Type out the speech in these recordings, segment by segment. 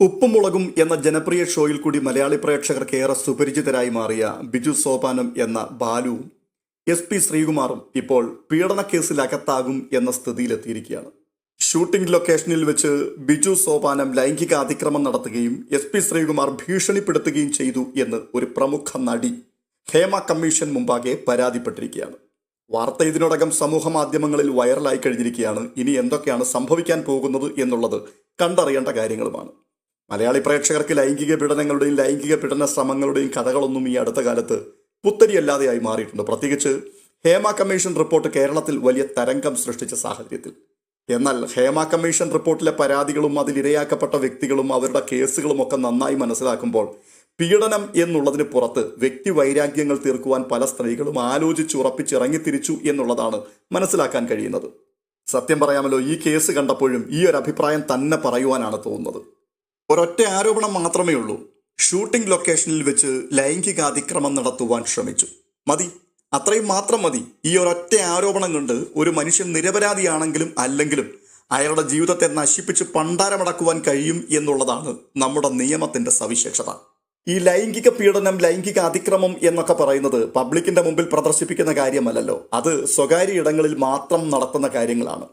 ഉപ്പുമുളകും എന്ന ജനപ്രിയ ഷോയിൽ കൂടി മലയാളി പ്രേക്ഷകർക്ക് ഏറെ സുപരിചിതരായി മാറിയ ബിജു സോപാനം എന്ന ബാലുവും എസ് പി ശ്രീകുമാറും ഇപ്പോൾ പീഡനക്കേസിൽ അകത്താകും എന്ന സ്ഥിതിയിലെത്തിയിരിക്കുകയാണ്. ഷൂട്ടിംഗ് ലൊക്കേഷനിൽ വെച്ച് ബിജു സോപാനം ലൈംഗിക അതിക്രമം നടത്തുകയും എസ് പി ശ്രീകുമാർ ഭീഷണിപ്പെടുത്തുകയും ചെയ്തു എന്ന് ഒരു പ്രമുഖ നടി ഹേമ കമ്മീഷൻ മുമ്പാകെ പരാതിപ്പെട്ടിരിക്കുകയാണ്. വാർത്ത ഇതിനോടകം സമൂഹ മാധ്യമങ്ങളിൽ വൈറലായി കഴിഞ്ഞിരിക്കുകയാണ്. ഇനി എന്തൊക്കെയാണ് സംഭവിക്കാൻ പോകുന്നത് എന്നുള്ളത് കണ്ടറിയേണ്ട കാര്യങ്ങളുമാണ്. മലയാളി പ്രേക്ഷകർക്ക് ലൈംഗിക പീഡനങ്ങളുടെയും ലൈംഗിക പീഡന ശ്രമങ്ങളുടെയും കഥകളൊന്നും ഈ അടുത്ത കാലത്ത് പുത്തരിയല്ലാതെയായി മാറിയിട്ടുണ്ട്. പ്രത്യേകിച്ച് ഹേമ കമ്മീഷൻ റിപ്പോർട്ട് കേരളത്തിൽ വലിയ തരംഗം സൃഷ്ടിച്ച സാഹചര്യത്തിൽ. എന്നാൽ ഹേമ കമ്മീഷൻ റിപ്പോർട്ടിലെ പരാതികളും അതിലിരയാക്കപ്പെട്ട വ്യക്തികളും അവരുടെ കേസുകളും ഒക്കെ നന്നായി മനസ്സിലാക്കുമ്പോൾ പീഡനം എന്നുള്ളതിന് പുറത്ത് വ്യക്തി വൈരാഗ്യങ്ങൾ തീർക്കുവാൻ പല സ്ത്രീകളും ആലോചിച്ച് ഉറപ്പിച്ചിറങ്ങിത്തിരിച്ചു എന്നുള്ളതാണ് മനസ്സിലാക്കാൻ കഴിയുന്നത്. സത്യം പറയാമല്ലോ ഈ കേസ് കണ്ടപ്പോഴും ഈ ഒരു അഭിപ്രായം തന്നെ പറയുവാനാണ് തോന്നുന്നത്. ഒരൊറ്റ ആരോപണം മാത്രമേ ഉള്ളൂ. ഷൂട്ടിംഗ് ലൊക്കേഷനിൽ വെച്ച് ലൈംഗിക അതിക്രമം നടത്തുവാൻ ശ്രമിച്ചു. മതി. അത്രയും മാത്രം മതി. ഈ ഒരൊറ്റ ആരോപണം കൊണ്ട് ഒരു മനുഷ്യൻ നിരപരാധിയാണെങ്കിലും അല്ലെങ്കിലും അയാളുടെ ജീവിതത്തെ നശിപ്പിച്ച് പണ്ടാരമടക്കുവാൻ കഴിയും എന്നുള്ളതാണ് നമ്മുടെ നിയമത്തിന്റെ സവിശേഷത. ഈ ലൈംഗിക പീഡനം ലൈംഗിക അതിക്രമം എന്നൊക്കെ പറയുന്നത് പബ്ലിക്കിന്റെ മുമ്പിൽ പ്രദർശിപ്പിക്കുന്ന കാര്യമല്ലല്ലോ. അത് സ്വകാര്യ ഇടങ്ങളിൽ മാത്രം നടത്തുന്ന കാര്യങ്ങളാണ്.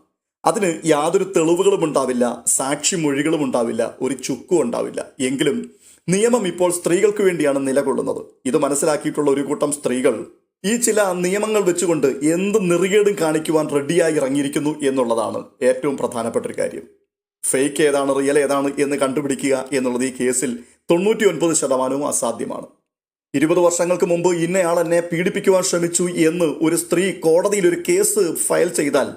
അതിന് യാതൊരു തെളിവുകളും ഉണ്ടാവില്ല സാക്ഷി മൊഴികളും ഉണ്ടാവില്ല ഒരു ചുക്കും ഉണ്ടാവില്ല. എങ്കിലും നിയമം ഇപ്പോൾ സ്ത്രീകൾക്ക് വേണ്ടിയാണ് നിലകൊള്ളുന്നത്. ഇത് മനസ്സിലാക്കിയിട്ടുള്ള ഒരു കൂട്ടം സ്ത്രീകൾ ഈ ചില നിയമങ്ങൾ വെച്ചുകൊണ്ട് എന്ത് നെറികേടും കാണിക്കുവാൻ റെഡിയായി ഇറങ്ങിയിരിക്കുന്നു എന്നുള്ളതാണ് ഏറ്റവും പ്രധാനപ്പെട്ട ഒരു കാര്യം. ഫേക്ക് ഏതാണ് റിയൽ ഏതാണ് എന്ന് കണ്ടുപിടിക്കുക എന്നുള്ളത് ഈ കേസിൽ തൊണ്ണൂറ്റി ഒൻപത് ശതമാനവും അസാധ്യമാണ്. ഇരുപത് വർഷങ്ങൾക്ക് മുമ്പ് ഇന്നയാൾ എന്നെ പീഡിപ്പിക്കുവാൻ ശ്രമിച്ചു എന്ന് ഒരു സ്ത്രീ കോടതിയിൽ ഒരു കേസ് ഫയൽ ചെയ്താൽ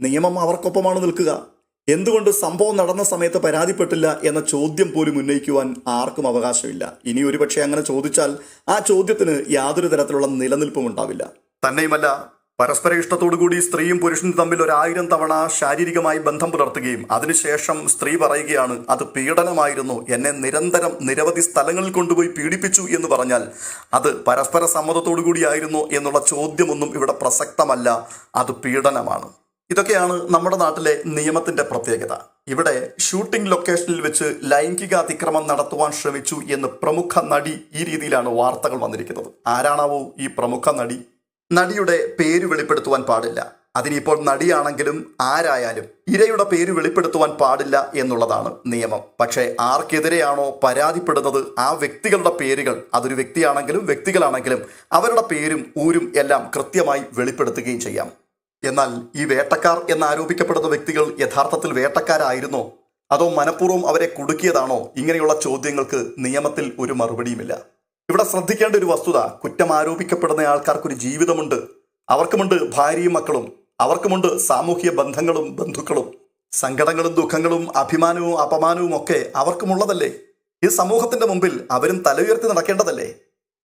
നിയമം അവർക്കൊപ്പമാണ് നിൽക്കുക. എന്തുകൊണ്ട് സംഭവം നടന്ന സമയത്ത് പരാതിപ്പെട്ടില്ല എന്ന ചോദ്യം പോലും ഉന്നയിക്കുവാൻ ആർക്കും അവകാശമില്ല. ഇനി ഒരുപക്ഷെ അങ്ങനെ ചോദിച്ചാൽ ആ ചോദ്യത്തിന് യാതൊരു തരത്തിലുള്ള നിലനിൽപ്പും ഉണ്ടാവില്ല. തന്നെയുമല്ല പരസ്പര ഇഷ്ടത്തോടുകൂടി സ്ത്രീയും പുരുഷനും തമ്മിൽ ഒരായിരം തവണ ശാരീരികമായി ബന്ധം പുലർത്തുകയും അതിനുശേഷം സ്ത്രീ പറയുകയാണ് അത് പീഡനമായിരുന്നു. എന്നെ നിരന്തരം നിരവധി സ്ഥലങ്ങളിൽ കൊണ്ടുപോയി പീഡിപ്പിച്ചു എന്ന് പറഞ്ഞാൽ അത് പരസ്പര സമ്മതത്തോടു കൂടിയായിരുന്നു എന്നുള്ള ചോദ്യമൊന്നും ഇവിടെ പ്രസക്തമല്ല. അത് പീഡനമാണ്. ഇതൊക്കെയാണ് നമ്മുടെ നാട്ടിലെ നിയമത്തിന്റെ പ്രത്യേകത. ഇവിടെ ഷൂട്ടിംഗ് ലൊക്കേഷനിൽ വെച്ച് ലൈംഗിക അതിക്രമം നടത്തുവാൻ ശ്രമിച്ചു എന്ന് പ്രമുഖ നടി ഈ രീതിയിലാണ് വാർത്തകൾ വന്നിരിക്കുന്നത്. ആരാണാവോ ഈ പ്രമുഖ നടി? നടിയുടെ പേര് വെളിപ്പെടുത്തുവാൻ പാടില്ല. അതിനിപ്പോൾ നടിയാണെങ്കിലും ആരായാലും ഇരയുടെ പേര് വെളിപ്പെടുത്തുവാൻ പാടില്ല എന്നുള്ളതാണ് നിയമം. പക്ഷേ ആർക്കെതിരെയാണോ പരാതിപ്പെടുന്നത് ആ വ്യക്തികളുടെ പേരുകൾ അതൊരു വ്യക്തിയാണെങ്കിലും വ്യക്തികളാണെങ്കിലും അവരുടെ പേരും ഊരും എല്ലാം കൃത്യമായി വെളിപ്പെടുത്തുകയും ചെയ്യാം. എന്നാൽ ഈ വേട്ടക്കാർ എന്നാരോപിക്കപ്പെടുന്ന വ്യക്തികൾ യഥാർത്ഥത്തിൽ വേട്ടക്കാരായിരുന്നോ? അതോ മനഃപൂർവം അവരെ കുടുക്കിയതാണോ? ഇങ്ങനെയുള്ള ചോദ്യങ്ങൾക്ക് നിയമത്തിൽ ഒരു മറുപടിയുമില്ല. ഇവിടെ ശ്രദ്ധിക്കേണ്ട ഒരു വസ്തുത കുറ്റം ആരോപിക്കപ്പെടുന്ന ആൾക്കാർക്കൊരു ജീവിതമുണ്ട്. അവർക്കുമുണ്ട് ഭാര്യയും മക്കളും. അവർക്കുമുണ്ട് സാമൂഹ്യ ബന്ധങ്ങളും ബന്ധുക്കളും. സങ്കടങ്ങളും ദുഃഖങ്ങളും അഭിമാനവും അപമാനവും ഒക്കെ അവർക്കുമുള്ളതല്ലേ? ഈ സമൂഹത്തിന്റെ മുമ്പിൽ അവരും തലയുയർത്തി നടക്കേണ്ടതല്ലേ?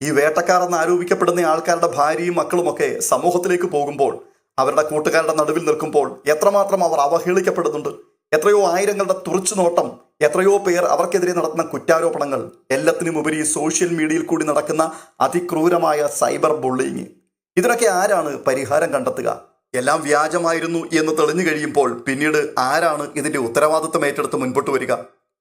ഈ വേട്ടക്കാർ എന്ന് ആരോപിക്കപ്പെടുന്ന ആൾക്കാരുടെ ഭാര്യയും മക്കളുമൊക്കെ സമൂഹത്തിലേക്ക് പോകുമ്പോൾ അവരുടെ കൂട്ടുകാരുടെ നടുവിൽ നിൽക്കുമ്പോൾ എത്രമാത്രം അവർ അവഹേളിക്കപ്പെടുന്നുണ്ട്. എത്രയോ ആയിരങ്ങളുടെ തുറച്ചുനോട്ടം എത്രയോ പേർ അവർക്കെതിരെ നടത്തുന്ന കുറ്റാരോപണങ്ങൾ എല്ലാത്തിനും ഉപരി സോഷ്യൽ മീഡിയയിൽ കൂടി നടക്കുന്ന അതിക്രൂരമായ സൈബർ ബുള്ളിങ് ഇതിനൊക്കെ ആരാണ് പരിഹാരം കണ്ടെത്തുക? എല്ലാം വ്യാജമായിരുന്നു എന്ന് തെളിഞ്ഞു കഴിയുമ്പോൾ പിന്നീട് ആരാണ് ഇതിന്റെ ഉത്തരവാദിത്തം ഏറ്റെടുത്ത് മുൻപോട്ട് വരിക?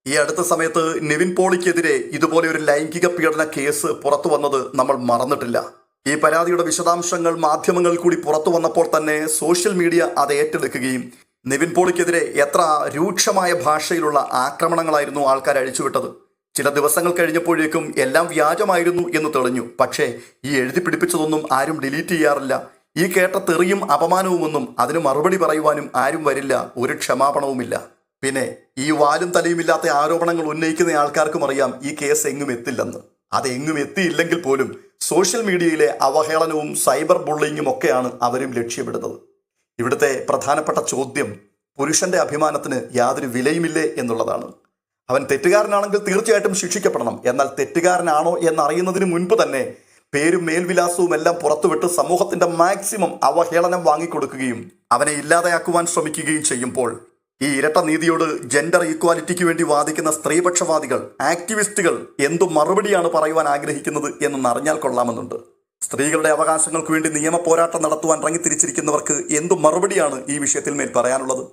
ഈ അടുത്ത സമയത്ത് നിവിൻ പോളിക്കെതിരെ ഇതുപോലെ ഒരു ലൈംഗിക പീഡന കേസ് പുറത്തു വന്നത് നമ്മൾ മറന്നിട്ടില്ല. ഈ പരാതിയുടെ വിശദാംശങ്ങൾ മാധ്യമങ്ങൾ കൂടി പുറത്തു വന്നപ്പോൾ തന്നെ സോഷ്യൽ മീഡിയ അത് ഏറ്റെടുക്കുകയും നിവിൻ പോളിക്കെതിരെ എത്ര രൂക്ഷമായ ഭാഷയിലുള്ള ആക്രമണങ്ങളായിരുന്നു ആൾക്കാർ അഴിച്ചുവിട്ടത് ചില ദിവസങ്ങൾ കഴിഞ്ഞപ്പോഴേക്കും എല്ലാം വ്യാജമായിരുന്നു എന്ന് തെളിഞ്ഞു. പക്ഷേ ഈ എഴുതി പിടിപ്പിച്ചതൊന്നും ആരും ഡിലീറ്റ് ചെയ്യാറില്ല. ഈ കേട്ട തെറിയും അപമാനവുമൊന്നും അതിന് മറുപടി പറയുവാനും ആരും വരില്ല. ഒരു ക്ഷമാപണവുമില്ല. പിന്നെ ഈ വാലും തലയുമില്ലാത്ത ആരോപണങ്ങൾ ഉന്നയിക്കുന്ന ആൾക്കാർക്കും അറിയാം ഈ കേസ് എങ്ങും എത്തില്ലെന്ന്. അത് എങ്ങും എത്തിയില്ലെങ്കിൽ പോലും സോഷ്യൽ മീഡിയയിലെ അവഹേളനവും സൈബർ ബുള്ളിങ്ങും ഒക്കെയാണ് അവരും ലക്ഷ്യമിടുന്നത്. ഇവിടുത്തെ പ്രധാനപ്പെട്ട ചോദ്യം പുരുഷന്റെ അഭിമാനത്തിന് യാതൊരു വിലയുമില്ലേ എന്നുള്ളതാണ്. അവൻ തെറ്റുകാരനാണെങ്കിൽ തീർച്ചയായിട്ടും ശിക്ഷിക്കപ്പെടണം. എന്നാൽ തെറ്റുകാരനാണോ എന്നറിയുന്നതിന് മുൻപ് തന്നെ പേരും മേൽവിലാസവും എല്ലാം പുറത്തുവിട്ട് സമൂഹത്തിന്റെ മാക്സിമം അവഹേളനം വാങ്ങിക്കൊടുക്കുകയും അവനെ ഇല്ലാതെയാക്കുവാൻ ശ്രമിക്കുകയും ചെയ്യുമ്പോൾ ഈ ഇരട്ട നീതിയോട് ജെൻഡർ ഈക്വാലിറ്റിക്ക് വേണ്ടി വാദിക്കുന്ന സ്ത്രീപക്ഷവാദികൾ ആക്ടിവിസ്റ്റുകൾ എന്തു മറുപടിയാണ് പറയുവാൻ ആഗ്രഹിക്കുന്നത് എന്നൊന്ന് അറിഞ്ഞാൽ കൊള്ളാമെന്നുണ്ട്. സ്ത്രീകളുടെ അവകാശങ്ങൾക്ക് വേണ്ടി നിയമ പോരാട്ടം നടത്തുവാൻ ഇറങ്ങിത്തിരിച്ചിരിക്കുന്നവർക്ക് എന്തു മറുപടിയാണ് ഈ വിഷയത്തിൽ മേൽ പറയാനുള്ളത്?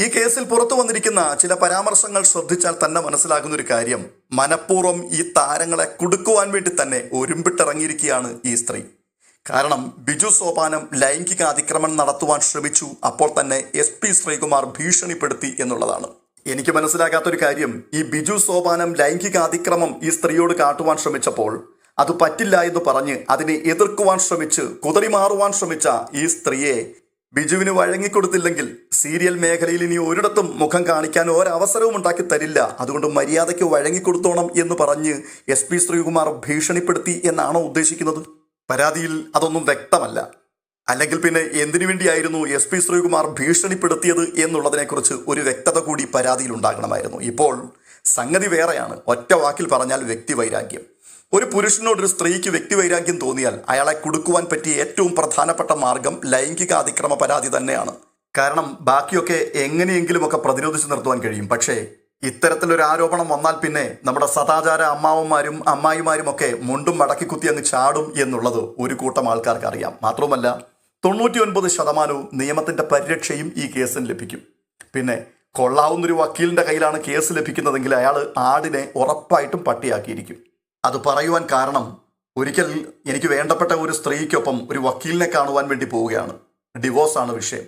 ഈ കേസിൽ പുറത്തു വന്നിരിക്കുന്ന ചില പരാമർശങ്ങൾ ശ്രദ്ധിച്ചാൽ തന്നെ മനസ്സിലാകുന്ന ഒരു കാര്യം. മനഃപൂർവം ഈ താരങ്ങളെ കുടുക്കുവാൻ വേണ്ടി തന്നെ ഒരുമ്പിട്ടിറങ്ങിയിരിക്കുകയാണ് ഈ സ്ത്രീ. കാരണം ബിജു സോപാനം ലൈംഗിക അതിക്രമം നടത്തുവാൻ ശ്രമിച്ചു അപ്പോൾ തന്നെ എസ് പി ശ്രീകുമാർ ഭീഷണിപ്പെടുത്തി എന്നുള്ളതാണ്. എനിക്ക് മനസ്സിലാകാത്തൊരു കാര്യം ഈ ബിജു സോപാനം ലൈംഗിക അതിക്രമം ഈ സ്ത്രീയോട് കാട്ടുവാൻ ശ്രമിച്ചപ്പോൾ അത് പറ്റില്ല എന്ന് പറഞ്ഞ് അതിനെ എതിർക്കുവാൻ ശ്രമിച്ച് കുതറിമാറുവാൻ ശ്രമിച്ച ഈ സ്ത്രീയെ ബിജുവിന് വഴങ്ങിക്കൊടുത്തില്ലെങ്കിൽ സീരിയൽ മേഖലയിൽ ഇനി ഒരിടത്തും മുഖം കാണിക്കാൻ ഒരവസരവും ഉണ്ടാക്കി തരില്ല. അതുകൊണ്ട് മര്യാദയ്ക്ക് വഴങ്ങിക്കൊടുത്തോണം എന്ന് പറഞ്ഞ് എസ് പി ശ്രീകുമാർ ഭീഷണിപ്പെടുത്തി എന്നാണോ ഉദ്ദേശിക്കുന്നത്? പരാതിയിൽ അതൊന്നും വ്യക്തമല്ല. അല്ലെങ്കിൽ പിന്നെ എന്തിനു വേണ്ടിയായിരുന്നു എസ് പി ശ്രീകുമാർ ഭീഷണിപ്പെടുത്തിയത് എന്നുള്ളതിനെക്കുറിച്ച് ഒരു വ്യക്തത കൂടി പരാതിയിൽ ഉണ്ടാകണമായിരുന്നു. ഇപ്പോൾ സംഗതി വേറെയാണ്. ഒറ്റ വാക്കിൽ പറഞ്ഞാൽ വ്യക്തിവൈരാഗ്യം. ഒരു പുരുഷനോട് ഒരു സ്ത്രീക്ക് വ്യക്തിവൈരാഗ്യം തോന്നിയാൽ അയാളെ കുടുക്കുവാൻ പറ്റിയ ഏറ്റവും പ്രധാനപ്പെട്ട മാർഗം ലൈംഗിക അതിക്രമ പരാതി തന്നെയാണ്. കാരണം ബാക്കിയൊക്കെ എങ്ങനെയെങ്കിലുമൊക്കെ പ്രതിരോധിച്ചു നിർത്തുവാൻ കഴിയും. പക്ഷേ ഇത്തരത്തിലൊരു ആരോപണം വന്നാൽ പിന്നെ നമ്മുടെ സദാചാര അമ്മാവന്മാരും അമ്മായിമാരും ഒക്കെ മുണ്ടും മടക്കി കുത്തി അങ്ങ് ചാടും എന്നുള്ളത് ഒരു കൂട്ടം ആൾക്കാർക്ക് അറിയാം മാത്രവുമല്ല തൊണ്ണൂറ്റി ഒൻപത് ശതമാനവും നിയമത്തിന്റെ പരിരക്ഷയും ഈ കേസിന് ലഭിക്കും. പിന്നെ കൊള്ളാവുന്നൊരു വക്കീലിന്റെ കയ്യിലാണ് കേസ് ലഭിക്കുന്നതെങ്കിൽ അയാൾ ആടിനെ ഉറപ്പായിട്ടും പട്ടിയാക്കിയിരിക്കും. അത് പറയുവാൻ കാരണം ഒരിക്കൽ എനിക്ക് വേണ്ടപ്പെട്ട ഒരു സ്ത്രീക്കൊപ്പം ഒരു വക്കീലിനെ കാണുവാൻ വേണ്ടി പോവുകയാണ്. ഡിവോഴ്സാണ് വിഷയം.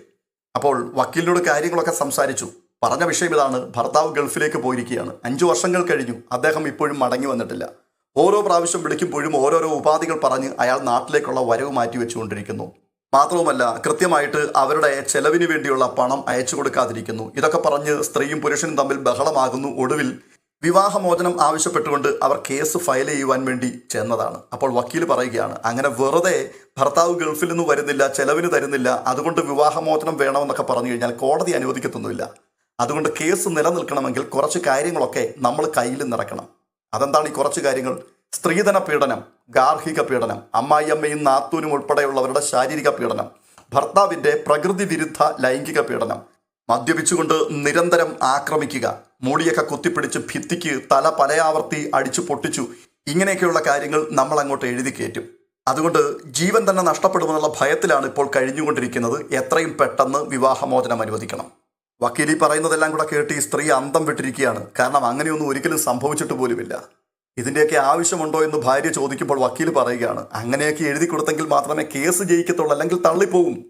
അപ്പോൾ വക്കീലിനോട് കാര്യങ്ങളൊക്കെ സംസാരിച്ചു. പറഞ്ഞ വിഷയം ഇതാണ്. ഭർത്താവ് ഗൾഫിലേക്ക് പോയിരിക്കുകയാണ്. അഞ്ചു വർഷങ്ങൾ കഴിഞ്ഞു. അദ്ദേഹം ഇപ്പോഴും മടങ്ങി വന്നിട്ടില്ല. ഓരോ പ്രാവശ്യം വിളിക്കുമ്പോഴും ഓരോരോ ഉപാധികൾ പറഞ്ഞ് അയാൾ നാട്ടിലേക്കുള്ള വരവ് മാറ്റി വെച്ചുകൊണ്ടിരിക്കുന്നു. മാത്രവുമല്ല കൃത്യമായിട്ട് അവരുടെ ചെലവിന് വേണ്ടിയുള്ള പണം അയച്ചു കൊടുക്കാതിരിക്കുന്നു. ഇതൊക്കെ പറഞ്ഞ് സ്ത്രീയും പുരുഷനും തമ്മിൽ ബഹളമാകുന്നു. ഒടുവിൽ വിവാഹമോചനം ആവശ്യപ്പെട്ടുകൊണ്ട് അവർ കേസ് ഫയൽ ചെയ്യുവാൻ വേണ്ടി ചെന്നതാണ്. അപ്പോൾ വക്കീൽ പറയുകയാണ് അങ്ങനെ വെറുതെ ഭർത്താവ് ഗൾഫിൽ നിന്ന് വരുന്നില്ല ചെലവിന് തരുന്നില്ല. അതുകൊണ്ട് വിവാഹമോചനം വേണമെന്നൊക്കെ പറഞ്ഞു കഴിഞ്ഞാൽ കോടതി അനുവദിക്കത്തൊന്നുമില്ല. അതുകൊണ്ട് കേസ് നിലനിൽക്കണമെങ്കിൽ കുറച്ച് കാര്യങ്ങളൊക്കെ നമ്മൾ കയ്യിൽ നിറക്കണം അതെന്താണ് ഈ കുറച്ച് കാര്യങ്ങൾ? സ്ത്രീധന പീഡനം ഗാർഹിക പീഡനം അമ്മായിയമ്മയും നാത്തൂനും ഉൾപ്പെടെയുള്ളവരുടെ ശാരീരിക പീഡനം ഭർത്താവിന്റെ പ്രകൃതി വിരുദ്ധ ലൈംഗിക പീഡനം മദ്യപിച്ചുകൊണ്ട് നിരന്തരം ആക്രമിക്കുക മൂടിയൊക്കെ കുത്തിപ്പിടിച്ച് ഭിത്തിക്ക് തല പലയാവർത്തി അടിച്ചു പൊട്ടിച്ചു ഇങ്ങനെയൊക്കെയുള്ള കാര്യങ്ങൾ നമ്മൾ അങ്ങോട്ട് എഴുതി കയറ്റും. അതുകൊണ്ട് ജീവൻ തന്നെ നഷ്ടപ്പെടുമെന്നുള്ള ഭയത്തിലാണ് ഇപ്പോൾ കഴിഞ്ഞുകൊണ്ടിരിക്കുന്നത്. എത്രയും പെട്ടെന്ന് വിവാഹമോചനം അനുവദിക്കണം. വക്കീലി പറയുന്നതെല്ലാം കൂടെ കേട്ട് ഈ സ്ത്രീ അന്തം വിട്ടിരിക്കുകയാണ്. കാരണം അങ്ങനെയൊന്നും ഒരിക്കലും സംഭവിച്ചിട്ട് പോലുമില്ല. ഇതിന്റെയൊക്കെ ആവശ്യമുണ്ടോ എന്ന് ഭാര്യ ചോദിക്കുമ്പോൾ വക്കീൽ പറയുകയാണ്. അങ്ങനെയൊക്കെ എഴുതി കൊടുത്തെങ്കിൽ മാത്രമേ കേസ് ജയിക്കത്തുള്ളൂ അല്ലെങ്കിൽ തള്ളിപ്പോകും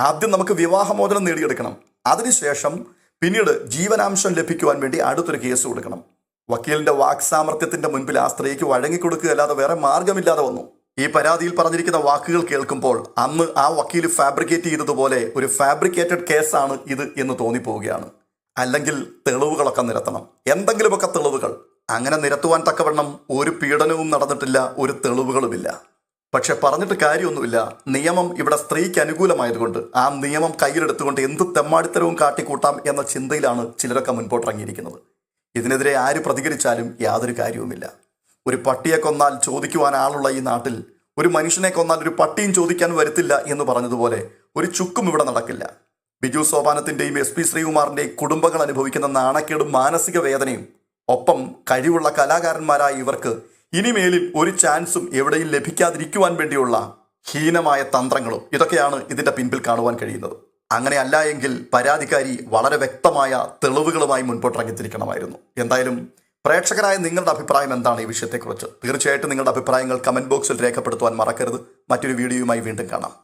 ആദ്യം നമുക്ക് വിവാഹമോചനം നേടിയെടുക്കണം. അതിനുശേഷം പിന്നീട് ജീവനാംശം ലഭിക്കുവാൻ വേണ്ടി അടുത്തൊരു കേസ് കൊടുക്കണം. വക്കീലിന്റെ വാക്സാമർത്ഥ്യത്തിന്റെ മുൻപിൽ ആ സ്ത്രീക്ക് വഴങ്ങിക്കൊടുക്കുക അല്ലാതെ വേറെ മാർഗമില്ലാതെ വന്നു. ഈ പരാതിയിൽ പറഞ്ഞിരിക്കുന്ന വാക്കുകൾ കേൾക്കുമ്പോൾ അന്ന് ആ വക്കീൽ ഫാബ്രിക്കേറ്റ് ചെയ്തതുപോലെ ഒരു ഫാബ്രിക്കേറ്റഡ് കേസാണ് ഇത് എന്ന് തോന്നിപ്പോവുകയാണ്. അല്ലെങ്കിൽ തെളിവുകളൊക്കെ നിരത്തണം. എന്തെങ്കിലുമൊക്കെ തെളിവുകൾ. അങ്ങനെ നിരത്തുവാൻ തക്കവണ്ണം ഒരു പീഡനവും നടന്നിട്ടില്ല ഒരു തെളിവുകളുമില്ല. പക്ഷെ പറഞ്ഞിട്ട് കാര്യമൊന്നുമില്ല. നിയമം ഇവിടെ സ്ത്രീക്ക് അനുകൂലമായതുകൊണ്ട് ആ നിയമം കയ്യിലെടുത്തുകൊണ്ട് എന്ത് തെമ്മാടിത്തരവും കാട്ടിക്കൂട്ടാം എന്ന ചിന്തയിലാണ് ചിലരൊക്കെ മുൻപോട്ടിറങ്ങിയിരിക്കുന്നത്. ഇതിനെതിരെ ആര് പ്രതികരിച്ചാലും യാതൊരു കാര്യവുമില്ല. ഒരു പട്ടിയെ കൊന്നാൽ ചോദിക്കുവാൻ ആളുള്ള ഈ നാട്ടിൽ ഒരു മനുഷ്യനെ കൊന്നാൽ ഒരു പട്ടിയും ചോദിക്കാൻ വരുത്തില്ല എന്ന് പറഞ്ഞതുപോലെ ഒരു ചുക്കും ഇവിടെ നടക്കില്ല. ബിജു സോപാനത്തിന്റെയും എസ് പി ശ്രീകുമാറിന്റെയും കുടുംബങ്ങൾ അനുഭവിക്കുന്ന നാണക്കേടും മാനസിക വേദനയും ഒപ്പം കഴിവുള്ള കലാകാരന്മാരായ ഇവർക്ക് ഇനിമേലിൽ ഒരു ചാൻസും എവിടെയും ലഭിക്കാതിരിക്കുവാൻ വേണ്ടിയുള്ള ഹീനമായ തന്ത്രങ്ങളും ഇതൊക്കെയാണ് ഇതിന്റെ പിൻപിൽ കാണുവാൻ കഴിയുന്നത്. അങ്ങനെ അല്ല എങ്കിൽ പരാതിക്കാരി വളരെ വ്യക്തമായ തെളിവുകളുമായി മുൻപോട്ടിറങ്ങിത്തിരിക്കണമായിരുന്നു. എന്തായാലും പ്രേക്ഷകരായ നിങ്ങളുടെ അഭിപ്രായം എന്താണ് ഈ വിഷയത്തെക്കുറിച്ച്? തീർച്ചയായിട്ടും നിങ്ങളുടെ അഭിപ്രായങ്ങൾ കമന്റ് ബോക്സിൽ രേഖപ്പെടുത്തുവാൻ മറക്കരുത്. മറ്റൊരു വീഡിയോയുമായി വീണ്ടും കാണാം.